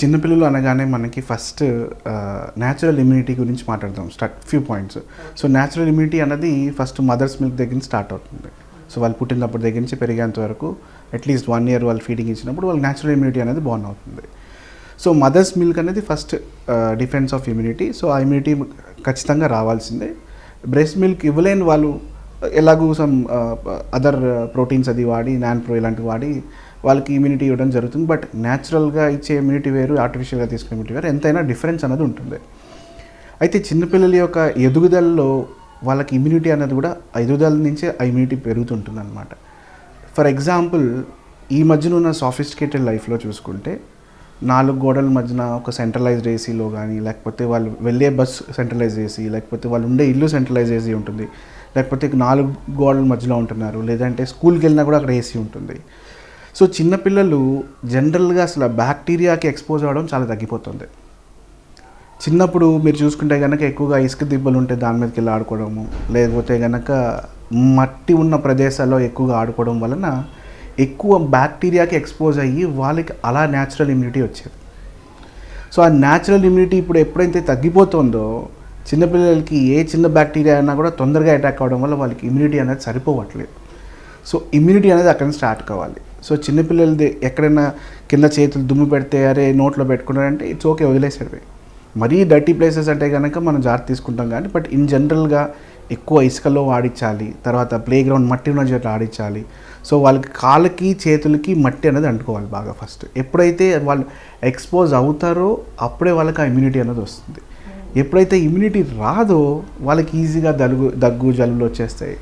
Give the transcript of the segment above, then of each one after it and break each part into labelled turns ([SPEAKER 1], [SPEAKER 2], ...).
[SPEAKER 1] చిన్నపిల్లలు అనగానే మనకి ఫస్ట్ న్యాచురల్ ఇమ్యూనిటీ గురించి మాట్లాడదాం. Start few points so natural immunity అన్నది ఫస్ట్ మదర్స్ మిల్క్ దగ్గర నుంచి స్టార్ట్ అవుతుంది. సో వాళ్ళు పుట్టినప్పటి దగ్గర నుంచి పెరిగేంత వరకు అట్లీస్ట్ వన్ ఇయర్ వాళ్ళు ఫీడింగ్ ఇచ్చినప్పుడు వాళ్ళకి న్యాచురల్ ఇమ్యూనిటీ అనేది బాగున్న అవుతుంది. సో మదర్స్ మిల్క్ అనేది first defence of immunity so ఆ ఇమ్యూనిటీ ఖచ్చితంగా రావాల్సిందే. బ్రెస్ట్ మిల్క్ ఇవ్వలేని వాళ్ళు ఎలాగూ సమ్ అదర్ ప్రోటీన్స్ అది వాడి నాన్ ప్రో ఇలాంటివి వాడి వాళ్ళకి ఇమ్యూనిటీ ఇవ్వడం జరుగుతుంది. బట్ న్యాచురల్గా ఇచ్చే ఇమ్యూనిటీ వేరు ఆర్టిఫిషియల్గా తీసుకునే ఇమ్యూనిటీ వేరు. ఎంతైనా డిఫరెన్స్ అనేది ఉంటుంది. అయితే చిన్నపిల్లల యొక్క ఎదుగుదలలో వాళ్ళకి ఇమ్యూనిటీ అనేది కూడా ఎదుగుదల నుంచే ఆ ఇమ్యూనిటీ పెరుగుతుంటుంది అనమాట ఫర్ ఎగ్జాంపుల్ ఈ మధ్యన ఉన్న సాఫిస్టికేటెడ్ లైఫ్లో చూసుకుంటే నాలుగు గోడల మధ్యన ఒక సెంట్రలైజ్డ్ ఏసీలో కానీ లేకపోతే వాళ్ళు వెళ్ళే బస్ సెంట్రలైజ్ ఏసీ లేకపోతే వాళ్ళు ఉండే ఇల్లు సెంట్రలైజ్ ఏసీ ఉంటుంది. లేకపోతే నాలుగు గోడల మధ్యలో ఉంటున్నారు. లేదంటే స్కూల్కి వెళ్ళినా కూడా అక్కడ ఏసీ ఉంటుంది. సో చిన్నపిల్లలు జనరల్గా అసలు బ్యాక్టీరియాకి ఎక్స్పోజ్ అవ్వడం చాలా తగ్గిపోతుంది. చిన్నప్పుడు మీరు చూసుకుంటే కనుక ఎక్కువగా ఇసుక దిబ్బలు ఉంటే దాని మీదకి వెళ్ళి ఆడుకోవడము లేకపోతే కనుక మట్టి ఉన్న ప్రదేశాల్లో ఎక్కువగా ఆడుకోవడం వలన ఎక్కువ బ్యాక్టీరియాకి ఎక్స్పోజ్ అయ్యి వాళ్ళకి అలా న్యాచురల్ ఇమ్యూనిటీ వచ్చేది. సో ఆ న్యాచురల్ ఇమ్యూనిటీ ఇప్పుడు ఎప్పుడైతే తగ్గిపోతుందో చిన్నపిల్లలకి ఏ చిన్న బ్యాక్టీరియా అయినా కూడా తొందరగా అటాక్ అవ్వడం వల్ల వాళ్ళకి ఇమ్యూనిటీ అనేది సరిపోవట్లేదు. సో ఇమ్యూనిటీ అనేది అక్కడ స్టార్ట్ కావాలి. సో చిన్నపిల్లలది ఎక్కడైనా కింద చేతులు దుమ్ము పెడితే అరే నోట్లో పెట్టుకున్నారంటే ఇట్స్ ఓకే వదిలేసాడు మరీ డర్టీ ప్లేసెస్ అంటే కనుక మనం జాగ్రత్త తీసుకుంటాం కానీ బట్ ఇన్ జనరల్గా ఎక్కువ ఇసుకలో ఆడించాలి తర్వాత ప్లే గ్రౌండ్ మట్టి ఉన్న చోట్ల ఆడించాలి. సో వాళ్ళకి కాళ్ళకి చేతులకి మట్టి అనేది అంటుకోవాలి బాగా ఫస్ట్. ఎప్పుడైతే వాళ్ళు ఎక్స్పోజ్ అవుతారో అప్పుడే వాళ్ళకి ఆ ఇమ్యూనిటీ అనేది వస్తుంది. ఎప్పుడైతే ఇమ్యూనిటీ రాదో వాళ్ళకి ఈజీగా దగ్గు దగ్గు జలుబులు వచ్చేస్తాయి.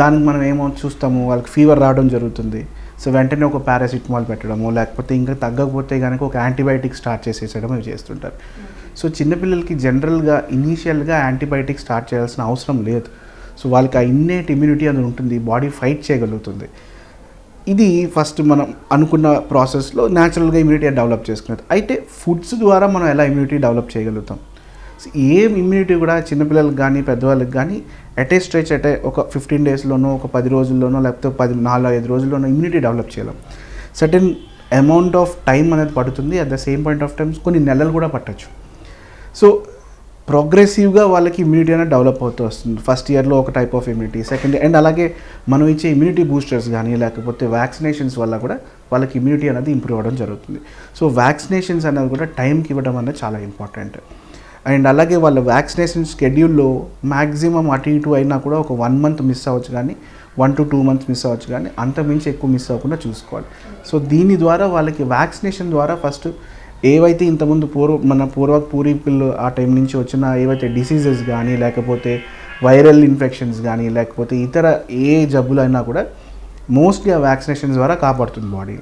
[SPEAKER 1] దానికి మనం ఏమో చూస్తాము వాళ్ళకి ఫీవర్ రావడం జరుగుతుంది. సో వెంటనే ఒక పారాసిటమాల్ పెట్టడము లేకపోతే ఇంకా తగ్గకపోతే కనుక ఒక యాంటీబయాటిక్ స్టార్ట్ చేసేసడం ఇవి చేస్తుంటారు. సో చిన్నపిల్లలకి జనరల్గా ఇనీషియల్గా యాంటీబయాటిక్ స్టార్ట్ చేయాల్సిన అవసరం లేదు. సో వాళ్ళకి ఆ ఇన్నేట్ ఇమ్యూనిటీ అది ఉంటుంది బాడీ ఫైట్ చేయగలుగుతుంది. ఇది ఫస్ట్ మనం అనుకున్న ప్రాసెస్లో న్యాచురల్గా ఇమ్యూనిటీ డెవలప్ చేసుకునేది. అయితే ఫుడ్స్ ద్వారా మనం ఎలా ఇమ్యూనిటీ డెవలప్ చేయగలుగుతాం? ఏం ఇమ్యూనిటీ కూడా చిన్నపిల్లలకు కానీ పెద్దవాళ్ళకి కానీ ఎట్ ఏ స్ట్రెచ్ ఎట్ ఒక ఫిఫ్టీన్ డేస్లోనో ఒక పది రోజుల్లోనో లేకపోతే పది నాలుగు ఐదు రోజుల్లోనో ఇమ్యూనిటీ డెవలప్ చేయలేం. సర్టెన్ అమౌంట్ ఆఫ్ టైం అనేది పడుతుంది. At the same point of times కొన్ని నెలలు కూడా పట్టచ్చు. సో ప్రోగ్రెసివ్గా వాళ్ళకి ఇమ్యూనిటీ అనేది డెవలప్ అవుతూ వస్తుంది. ఫస్ట్ ఇయర్లో ఒక type of immunity second and అలాగే మనం ఇచ్చే ఇమ్యూనిటీ బూస్టర్స్ కానీ లేకపోతే వ్యాక్సినేషన్స్ వల్ల కూడా వాళ్ళకి ఇమ్యూనిటీ అనేది ఇంప్రూవ్ అవ్వడం జరుగుతుంది. సో వ్యాక్సినేషన్స్ అనేది కూడా టైంకి ఇవ్వడం అనేది చాలా ఇంపార్టెంట్ అండ్ అలాగే వాళ్ళ వ్యాక్సినేషన్ షెడ్యూల్లో మ్యాక్సిమం అటు ఇటు అయినా కూడా ఒక వన్ మంత్ మిస్ అవ్వచ్చు కానీ one to two months miss అవ్వచ్చు కానీ అంత మించి ఎక్కువ మిస్ అవ్వకుండా చూసుకోవాలి. సో దీని ద్వారా వాళ్ళకి వ్యాక్సినేషన్ ద్వారా ఫస్ట్ ఏవైతే ఇంతకుముందు పూర్వ మన పూర్వ పూర్వీకులు ఆ టైం నుంచి వచ్చిన ఏవైతే డిసీజెస్ కానీ లేకపోతే వైరల్ ఇన్ఫెక్షన్స్ కానీ లేకపోతే ఇతర ఏ జబ్బులైనా కూడా మోస్ట్లీ ఆ వ్యాక్సినేషన్స్ ద్వారా కాపాడుతుంది బాడీ.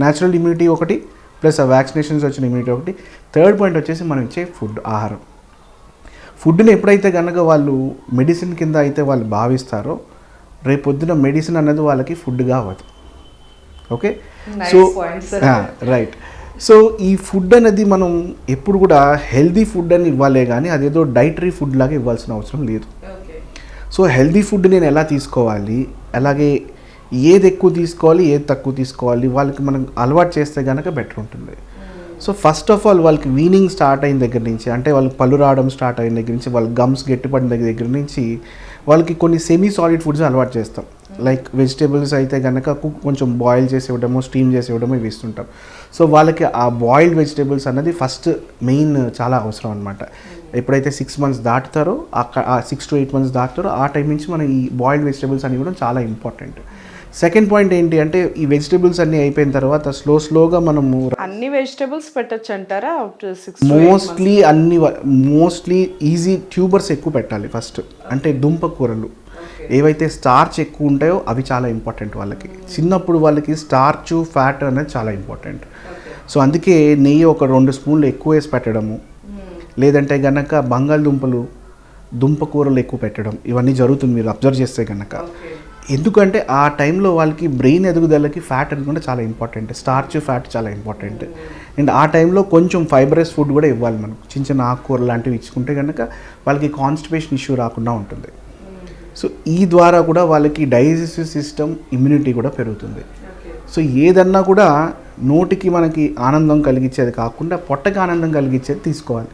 [SPEAKER 1] న్యాచురల్ ఇమ్యూనిటీ ఒకటి ప్లస్ ఆ వ్యాక్సినేషన్స్ వచ్చిన ఇమ్యూనిటీ ఒకటి. థర్డ్ పాయింట్ వచ్చేసి మనం ఇచ్చే ఫుడ్ ఆహారం. ఫుడ్ని ఎప్పుడైతే కనుక వాళ్ళు మెడిసిన్ కింద అయితే వాళ్ళు భావిస్తారో రేపు పొద్దున మెడిసిన్ అనేది వాళ్ళకి ఫుడ్గా అవ్వదు ఓకే? సో. రైట్ సో ఈ ఫుడ్ అనేది మనం ఎప్పుడు కూడా హెల్దీ ఫుడ్ అని ఇవ్వాలే కానీ అదేదో డైటరీ ఫుడ్ లాగా ఇవ్వాల్సిన అవసరం లేదు. సో హెల్దీ ఫుడ్ నేను ఎలా తీసుకోవాలి? అలాగే ఏది ఎక్కువ తీసుకోవాలి ఏది తక్కువ తీసుకోవాలి వాళ్ళకి మనం అలవాటు చేస్తే కనుక బెటర్ ఉంటుంది. సో ఫస్ట్ ఆఫ్ ఆల్ వాళ్ళకి వీనింగ్ స్టార్ట్ అయిన దగ్గర నుంచి అంటే వాళ్ళకి పళ్ళు రావడం స్టార్ట్ అయిన దగ్గర నుంచి వాళ్ళ గమ్స్ గట్టిపడిన దగ్గర దగ్గర నుంచి వాళ్ళకి కొన్ని సెమీ సాలిడ్ ఫుడ్స్ అలవాటు చేస్తాం. లైక్ వెజిటేబుల్స్ అయితే కనుక కుక్ కొంచెం బాయిల్ చేసి ఇవ్వడము స్టీమ్ చేసి ఇవ్వడము ఇవి ఇస్తుంటాం. సో వాళ్ళకి ఆ బాయిల్డ్ వెజిటేబుల్స్ అన్నది ఫస్ట్ మెయిన్ చాలా అవసరం అనమాట ఎప్పుడైతే సిక్స్ మంత్స్ దాటుతారో ఆ సిక్స్ టు ఎయిట్ మంత్స్ దాటుతారో ఆ టైం నుంచి మనం ఈ బాయిల్డ్ వెజిటేబుల్స్ అని కూడా చాలా ఇంపార్టెంట్ సెకండ్ పాయింట్ ఏంటి అంటే ఈ వెజిటేబుల్స్ అన్నీ అయిపోయిన తర్వాత స్లో స్లోగా మనము
[SPEAKER 2] అన్ని వెజిటబుల్స్ పెట్టచ్చు అంటారా?
[SPEAKER 1] మోస్ట్లీ అన్ని మోస్ట్లీ ఈజీ ట్యూబర్స్ ఎక్కువ పెట్టాలి ఫస్ట్ అంటే దుంప కూరలు. ఏవైతే స్టార్చ్ ఎక్కువ ఉంటాయో అవి చాలా ఇంపార్టెంట్ వాళ్ళకి. చిన్నప్పుడు వాళ్ళకి స్టార్చ్ ఫ్యాట్ అనేది చాలా ఇంపార్టెంట్ సో అందుకే నెయ్యి ఒక రెండు స్పూన్లు ఎక్కువ వేసి పెట్టడము. లేదంటే గనక బంగాళదుంపలు దుంప కూరలు ఎక్కువ పెట్టడం. ఇవన్నీ జరుగుతుంది మీరు అబ్జర్వ్ చేస్తే కనుక ఎందుకంటే ఆ టైంలో వాళ్ళకి బ్రెయిన్ ఎదుగుదలకి ఫ్యాట్ అనుకుంటే చాలా ఇంపార్టెంట్. స్టార్చ్ ఫ్యాట్ చాలా ఇంపార్టెంట్. అండ్ ఆ టైంలో కొంచెం ఫైబరస్ ఫుడ్ కూడా ఇవ్వాలి మనకు. చిన్న చిన్న ఆకుకూరలు లాంటివి ఇచ్చుకుంటే కనుక వాళ్ళకి కాన్స్టిపేషన్ ఇష్యూ రాకుండా ఉంటుంది. సో ఈ ద్వారా కూడా వాళ్ళకి డైజెస్టివ్ సిస్టమ్ ఇమ్యూనిటీ కూడా పెరుగుతుంది. సో ఏదన్నా కూడా నోటికి మనకి ఆనందం కలిగించేది కాకుండా పొట్టకి ఆనందం కలిగించేది తీసుకోవాలి.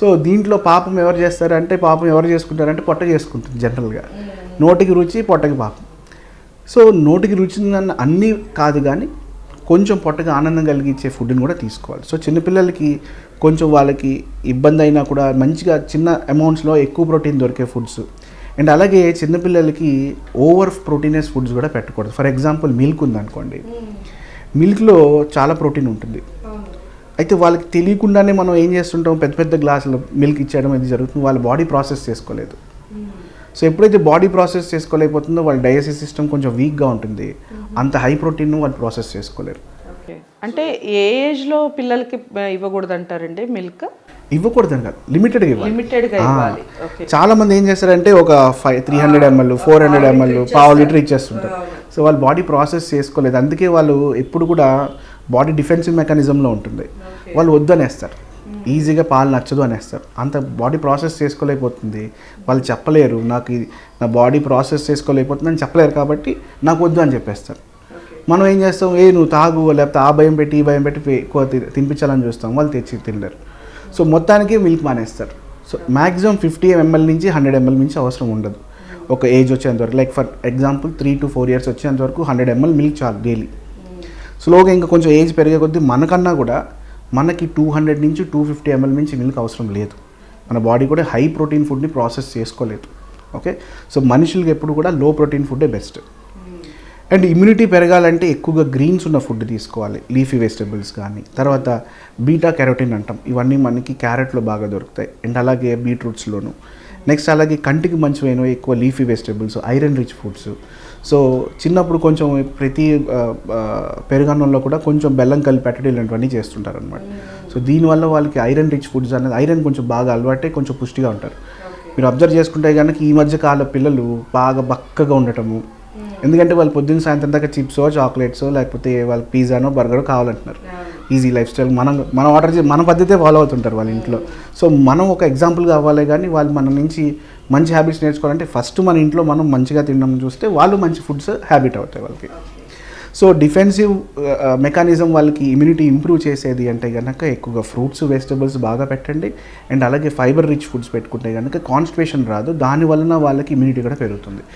[SPEAKER 1] సో దీంట్లో పాపం ఎవరు చేస్తారంటే పాపం ఎవరు చేసుకుంటారంటే పొట్ట చేసుకుంటుంది జనరల్గా నోటికి రుచి పొట్టకి పాపం. సో నోటికి రుచి అన్నీ కాదు కానీ కొంచెం పొట్టకి ఆనందం కలిగించే ఫుడ్ని కూడా తీసుకోవాలి. సో చిన్నపిల్లలకి కొంచెం వాళ్ళకి ఇబ్బంది అయినా కూడా మంచిగా చిన్న అమౌంట్స్లో ఎక్కువ ప్రోటీన్ దొరికే ఫుడ్స్. అండ్ అలాగే చిన్నపిల్లలకి ఓవర్ ప్రోటీనస్ ఫుడ్స్ కూడా పెట్టకూడదు. ఫర్ ఎగ్జాంపుల్ మిల్క్ ఉందనుకోండి. మిల్క్లో చాలా ప్రోటీన్ ఉంటుంది. అయితే వాళ్ళకి తెలియకుండానే మనం ఏం చేస్తుంటాం? పెద్ద పెద్ద గ్లాసులు మిల్క్ ఇచ్చేయడం ఇది జరుగుతుంది. వాళ్ళ బాడీ ప్రాసెస్ చేసుకోలేదు. సో ఎప్పుడైతే బాడీ ప్రాసెస్ చేసుకోలేకపోతుందో వాళ్ళ డైజెసివ్ సిస్టమ్ కొంచెం వీక్గా ఉంటుంది. అంత హై ప్రోటీన్ వాళ్ళు ప్రాసెస్ చేసుకోలేరు.
[SPEAKER 2] అంటే ఏ ఏజ్లో పిల్లలకి ఇవ్వకూడదు అంటారండి మిల్క్?
[SPEAKER 1] ఇవ్వకూడదని కాదు. లిమిటెడ్గా. ఇవ్వాలి.
[SPEAKER 2] ఓకే.
[SPEAKER 1] చాలా మంది ఏం చేస్తారంటే ఒక five three hundred ml four hundred ml పావు లీటర్ ఇచ్చేస్తుంటారు. సో వాళ్ళు బాడీ ప్రాసెస్ చేసుకోలేదు. అందుకే వాళ్ళు ఎప్పుడు కూడా బాడీ డిఫెన్సివ్ మెకానిజంలో ఉంటుంది. వాళ్ళు వద్దు అనేస్తారు ఈజీగా పాలు నచ్చదు అనేస్తారు. అంత బాడీ ప్రాసెస్ చేసుకోలేకపోతుంది. వాళ్ళు చెప్పలేరు. నాకు నా బాడీ ప్రాసెస్ చేసుకోలేకపోతుంది అని చెప్పలేరు కాబట్టి నాకు వద్దు అని చెప్పేస్తారు. మనం ఏం చేస్తాం? ఏ నువ్వు తాగు లేకపోతే ఆ భయం పెట్టి ఈ భయం పెట్టి ఎక్కువ తినిపించాలని చూస్తాం. వాళ్ళు తెచ్చి తినలేరు. సో మొత్తానికి మిల్క్ మానేస్తారు. సో మ్యాక్సిమం ఫిఫ్టీ ఎంఎల్ నుంచి హండ్రెడ్ ఎంఎల్ నుంచి అవసరం ఉండదు. ఒక ఏజ్ వచ్చేంత వరకు like for example three to four years వచ్చేంత వరకు హండ్రెడ్ ఎంఎల్ మిల్క్ చాలు డైలీ స్లోగా ఇంకా కొంచెం ఏజ్ పెరిగే కొద్దీ మనకన్నా కూడా మనకి టూ హండ్రెడ్ నుంచి టూ ఫిఫ్టీ ఎంఎల్ నుంచి మిల్క్ అవసరం లేదు. మన బాడీ కూడా హై ప్రోటీన్ ఫుడ్ని ప్రాసెస్ చేసుకోలేదు. ఓకే సో మనుషులకి ఎప్పుడు కూడా లో ప్రోటీన్ ఫుడ్డే బెస్ట్ అండ్ ఇమ్యూనిటీ పెరగాలంటే ఎక్కువగా గ్రీన్స్ ఉన్న ఫుడ్ తీసుకోవాలి. లీఫీ వెజిటబుల్స్ కానీ తర్వాత బీటా కెరోటిన్ అంటాం. ఇవన్నీ మనకి క్యారెట్లో బాగా దొరుకుతాయి. అండ్ అలాగే బీట్రూట్స్లోను నెక్స్ట్ అలాగే కంటికి మంచివైనవి ఎక్కువ leafy vegetables iron rich foods so చిన్నప్పుడు కొంచెం ప్రతి పెరుగన్నంలో కూడా కొంచెం బెల్లం కలిపి పెట్టడం ఇలాంటివన్నీ చేస్తుంటారు అనమాట సో దీనివల్ల వాళ్ళకి ఐరన్ రిచ్ ఫుడ్స్ అనేది ఐరన్ కొంచెం బాగా అలవాటే కొంచెం పుష్టిగా ఉంటారు. మీరు అబ్జర్వ్ చేసుకుంటే కనుక ఈ మధ్య కాల పిల్లలు బాగా బక్కగా ఉండటము. ఎందుకంటే వాళ్ళు పొద్దున్న సాయంత్రం దాకా చిప్సో చాక్లెట్సో లేకపోతే వాళ్ళకి పిజ్జానో బర్గరో కావాలంటున్నారు. ఈజీ లైఫ్ స్టైల్ మనం మనం ఆర్డర్ చేసి మన పద్ధతే ఫాలో అవుతుంటారు వాళ్ళ ఇంట్లో. సో మనం ఒక ఎగ్జాంపుల్ కావాలి కానీ వాళ్ళు మన నుంచి మంచి హ్యాబిట్స్ నేర్చుకోవాలంటే ఫస్ట్ మన ఇంట్లో మనం మంచిగా తినడం చూస్తే వాళ్ళు మంచి ఫుడ్స్ హ్యాబిట్ అవుతాయి వాళ్ళకి. సో డిఫెన్సివ్ మెకానిజం వాళ్ళకి ఇమ్యూనిటీ ఇంప్రూవ్ చేసేది అంటే కనుక ఎక్కువగా ఫ్రూట్స్ వెజిటబుల్స్ బాగా పెట్టండి. అండ్ అలాగే ఫైబర్ రిచ్ ఫుడ్స్ పెట్టుకుంటే కనుక కాన్స్టిపేషన్ రాదు. దాని వలన వాళ్ళకి ఇమ్యూనిటీ కూడా పెరుగుతుంది.